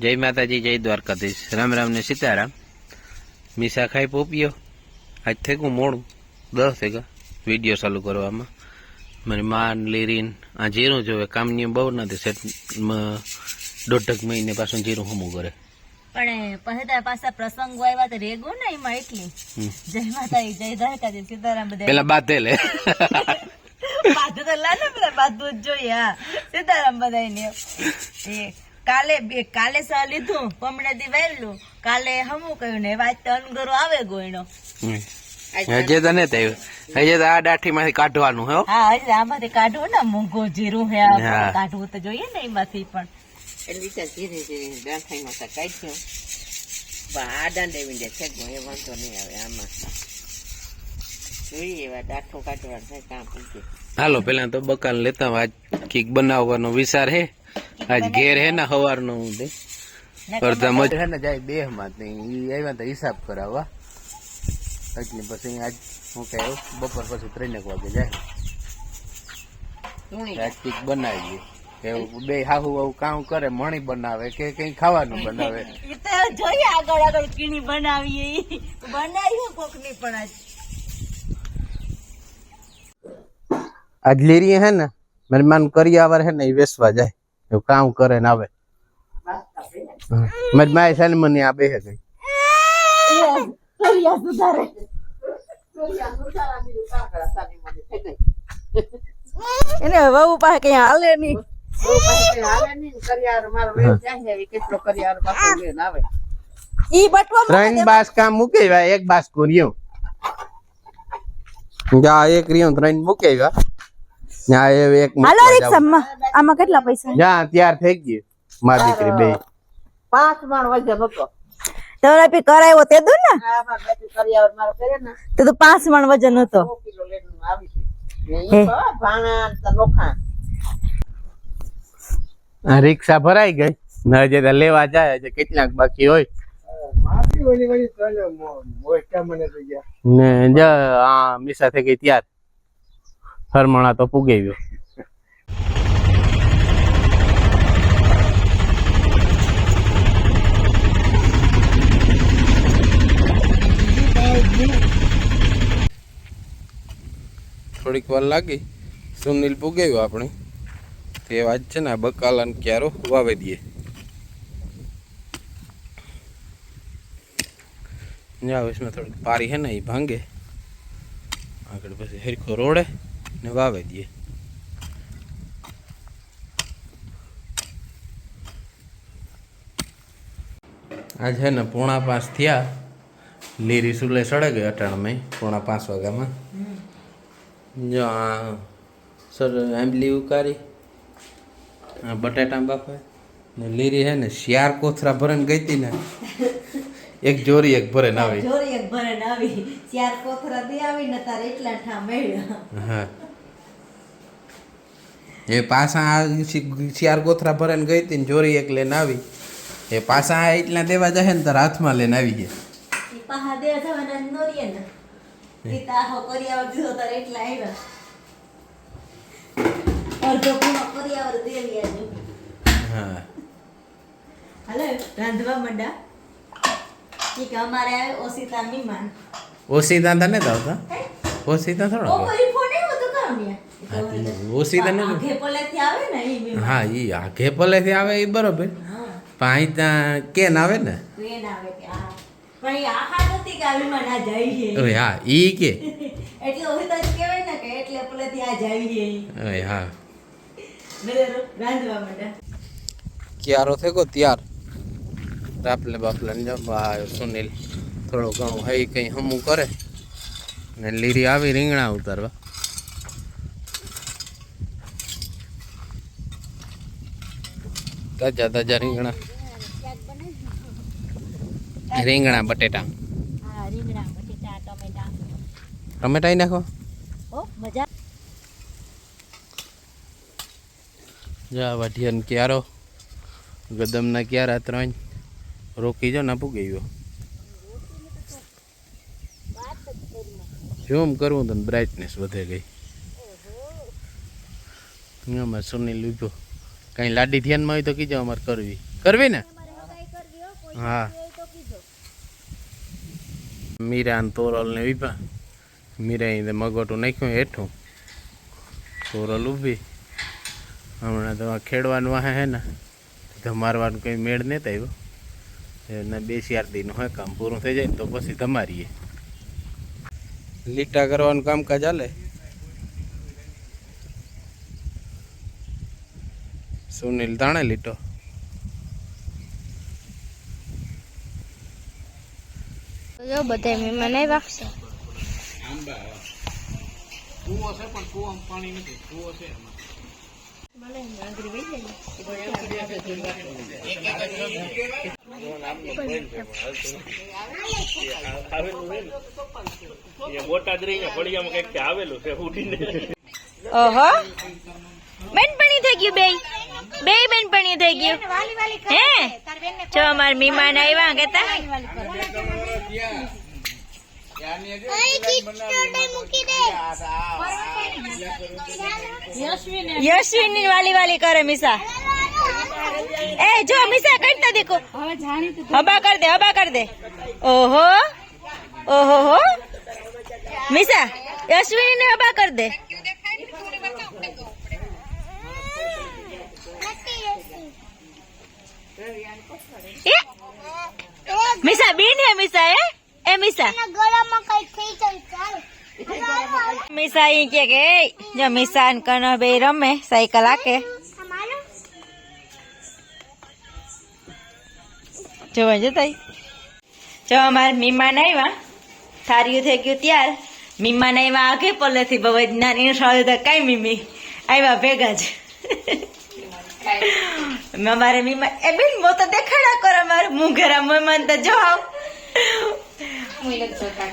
જય માતાજી જય દ્વારકાધીશ. રામ રામ ને સીતારામ. મીસા ખાઈ પોપિયો. આજ થેકું મોડું. દસ થેગા વીડિયો ચાલુ કરવામાં. મારી માન લીરીન આ જીરું જોવે કામની બહુ નથી. સેટ દોઢક મહિને પાછું જીરું હમું કરે. પણ પહેલા પાછા પ્રસંગો આવ્યા તો રેગો ને એમાં એટલી. જય માતાજી જય દ્વારકાજી સીતારામ બધા પેલા બાતે લે બાધું તો લાને બધા બાધું જ જોઈએ હા. સીતારામ બધાને એ કાલે બે કાલે સા લીધું પમણે દી વાયલું. કાલે હમું કહ્યું ને વાત તો અનગરો આવે ગોયનો હજે તો નહીં થયું. હજે તો આ દાઠીમાંથી કાઢવાનું હો. હા હજે આમાંથી કાઢવું ને મૂંગો જીરું હે કાઢવું તો જોઈએ ને એમાંથી પણ. એટલે વિચાર ધીરે ધીરે દાંથાઈમાં તો કાઢ્યો પણ આ દાંડે વીંડે છે એ વાંધો નહીં આવે આમાં. જોઈએ એવા દાંઠો કાઢવાનું થાય કામ હાલો પેલા તો બકાલ લેતા આજ કીક બનાવવાનો વિચાર હે આજ ઘેર હે ને હવારનો હું દે. અડધા મજ હે ને જાય બે માં ઈ આવ્યા તો હિસાબ કરાવવા. એટલે પછી આજ હું કહે બપોર પછી ત્રણેક વાગે જાય. રાજપીક આજ કીક બનાવીએ. કે બે હાહુ આવું કામ કરે મણી બનાવે કે કઈ ખાવાનું બનાવે. જોઈએ આગળ આગળ કીણી બનાવીએ. બનાવ્યું કોકની પણ આજ. આજ લીરી હે ને મહેમાન માન કરિયાવર હે ને એ વેસવા જાય. એવું કામ કરે ને આવે. હા. મારી માય સલમની આ બે હે ગઈ. કરિયા સુધારે એને વહુ પાસે કઈ હાલે નહીં. ઈ બટવા ત્રણ બાસ કામ મૂકે આવ્યા એક બાસ કોરિયો. જા એક રિયો ત્રણ મૂકે આવ્યા એ એક હાલો રિક્ષામાં આમાં કેટલા પૈસા? જા તૈયાર થઈ ગઈ મારી દીકરી બે. પાંચ મણ વજન હતો તમારા પી કરાયો તે દો ને. આમાં બેઠી કરિયાવર મારો કરે ને. તો તો પાંચ મણ વજન હતો. સો કિલો લઈને આવી છે. ને હે. ઈ તો ભાણા તો નોખા આ રિક્ષા ભરાઈ ગઈ. ને હજી તો લેવા જાય છે કેટલાક બાકી હોય. ને જ આ મીસા થઈ ગઈ ત્યાર. ખરમણા તો પુગાવ્યો. થોડીક વાર લાગી. સુનિલ પુગાવ્યો આપણે. તે વાત છે ને, આ બકાલાને ક્યારો વાવી દઈએ જાવેશમાં થોડીક પારી છે ને એ ભાંગે. આગળ પછી હરખો રોડે. ને વાવી દઈએ આ છે ને પોણા પાંચ થયા. લીરી સુલે સડે ગઈ અટાણમાં પોણા પાંચ વાગ્યામાં. જો આ સર આંબલી ઉકારી આ બટાટા બાફે. ને લીરી હે ને શિયાર કોથરા ભરીને ગઈ હતી ને એક જોરી એક ભરે આવી. જોરી એક ભરે આવી. ચાર કોથરા દે આવી ને તારે એટલા ઠા મળ્યા. હા. એ પાછા શિયાર કોથરા ભરીને ગઈ હતી ને જોરી એક લઈને આવી. એ પાછા એટલા દેવા જાય ને તાર હાથમાં લઈને આવી ગયા. રાંધવા મંડા. કે અમારે ઓસિતા મહેમાન. ઓછી દાંતા નથી આવતા? થોડો આવ્યો ઓછી તને હા એ આઘે પલેથી આવે એ બરોબર. પાંચ ત્યાં કેન આવે ને? હા. ઈ કે એટલે ઓસિતા જ કહેવાય ને કે એટલે પલેથી આ જાય છે ઈ ઓય હા. બધા રાંધવા મંડા ક્યારો થયો ત્યાર? રાપલે બાપલે જમવા જો આ સુનિલ થોડો ઘણું હઈ કંઈ હમું કરે. ને લીરી આવી રીંગણા ઉતારવા. તાજા તાજા રીંગણા. રીંગણા બટેટા. ટમેટા. નાખો. જા વાઢિયાને ક્યારો. ગદમના ક્યારા ત્રણ. રોકી જો ના પૂગી ગયો. ઝૂમ કરવું તો બ્રાઇટનેસ વધે ગઈ. આમાં સુનિલ ઊભો કાંઈ લાડી ધ્યાનમાં હોય તો કીજો અમારે કરવી. કરવી ને? હા મીરા ને તોરલ ને વિભા. મીરા મગોટું નાખ્યું હેઠું. તોરલ ઊભી. હમણાં તો આ ખેડવાનું વાહે હે ને. ધમારવાનું કંઈ મેળ નહીં આવ્યો. એના બે ચાર દીનું હોય કામ પૂરું થઈ જાય ને તો પછી તમારીએ. લીટા કરવાનું કામકાજ ચાલે સુનિલ તાણે લીટો જો બધા મહેમાન આવ્યા. ઓહો. બેનપણી થઈ ગયું બે બે બેનપણી થઈ ગયું. હે? જો અમાર મહેમાન આવ્યા કેતા? યશ્વિની વાલી વાલી કરે મિસા. એ જો મિસા કરતા દેખો. હબા કર દે હબા કર દે. ઓહો. ઓહો હો. મિસા યશ્વિની ને હબા કર દે. મિસા બીન હે મિસા એ? એ મિસા. ગળામાં કઈ થઈ જાય ચાલ. મિસા ઈ કે કે જો મિસા ને કનો બે રમે સાયકલ આકે. જોવા જતા જો અમારે મીમાન આવ્યા થાર્યું થઈ ગયું ત્યાર. મીમાન આવ્યા આગે પલ્લેથી બહુ જ નાની સાળું તો કઈ મીમી. આવ્યા ભેગા જ. અમારે મીમા એ બેન, મો તો દેખાડા કરો અમારે મુંગરા મહેમાન તો જો આવ.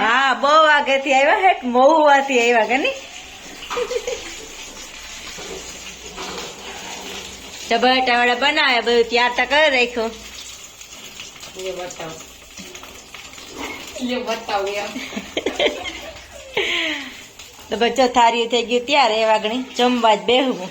હા, બહુ આગેથી આવ્યા હેઠ મહુવાથી આવ્યા કે નહીં? ચબટાવાળા બનાવ્યા બધું ત્યાર તો કરી રાખ્યું. તો બચ્ચો થારી થઈ ગયું ત્યારે એ વાગણી જમવા જ બેહવું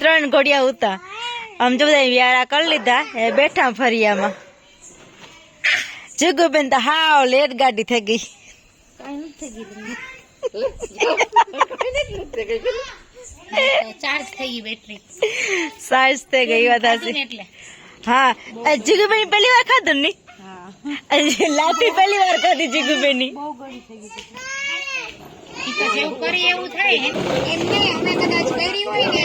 ત્રણ ઘોડિયા ઉતા. આમ જો બધા વ્યાળા કરી લીધા એ બેઠા ફરિયામાં. જુગુબેન તો હાવ લેટ ગાડી થઈ ગઈ. ચાર્જ થઈ ગઈ બેટરી. સાઈઝ થઈ ગઈ વાત એટલે? હા જીગુબેન પહેલી વાર ખાધું ને? લાપી પહેલી વાર ખાધી જીગુબેનની ઈ તો જેવું કરી એવું થાય ને. એમ નહીં અમે કદાચ કરી હોય ને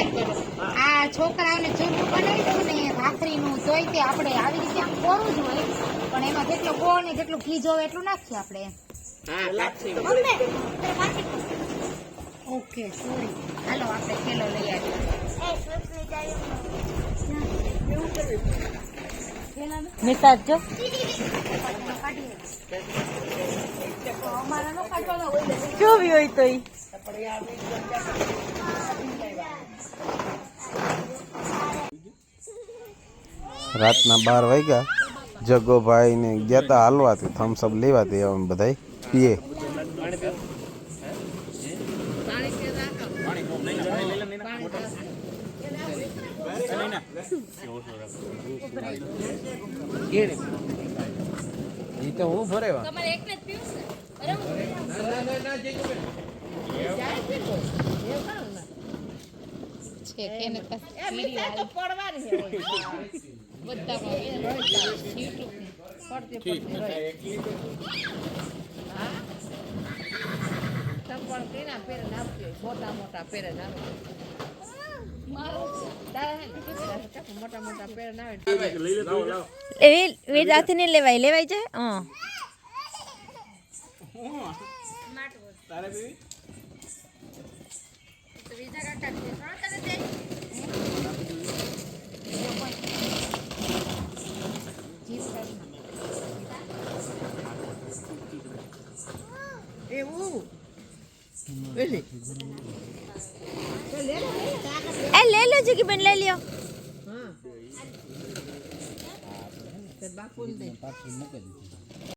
આ છોકરાઓને ચૂરમું બનાવી દઉં ને ભાખરીનું જોઈ તે આપણે આવી રીતે આમ કોરું જ હોય પણ એમાં જેટલો ગોળ ને જેટલું ઘી જોવે એટલું નાખીએ આપણે. ઓકે સોરી હાલો આપણે ખેલો લઈ આવીએ. મિસાજ જો જોવી હોય તો ઈ રાતના બાર વાગ્યા જગોભાઈ ને ગયા તા હાલવાથી થમ્સઅપ લેવાથી અમે બધા પીએ ઈ તો હું ફરેવા છે? કે એને પડવાની ચંપલ કેના પેરે નાખજો મોટા મોટા પેરે નાખજો તારે એવી નહીં લેવાય લેવાય છે? હા. એવું? એ જગી બેન લઈ લ્યો. બાપુ દે.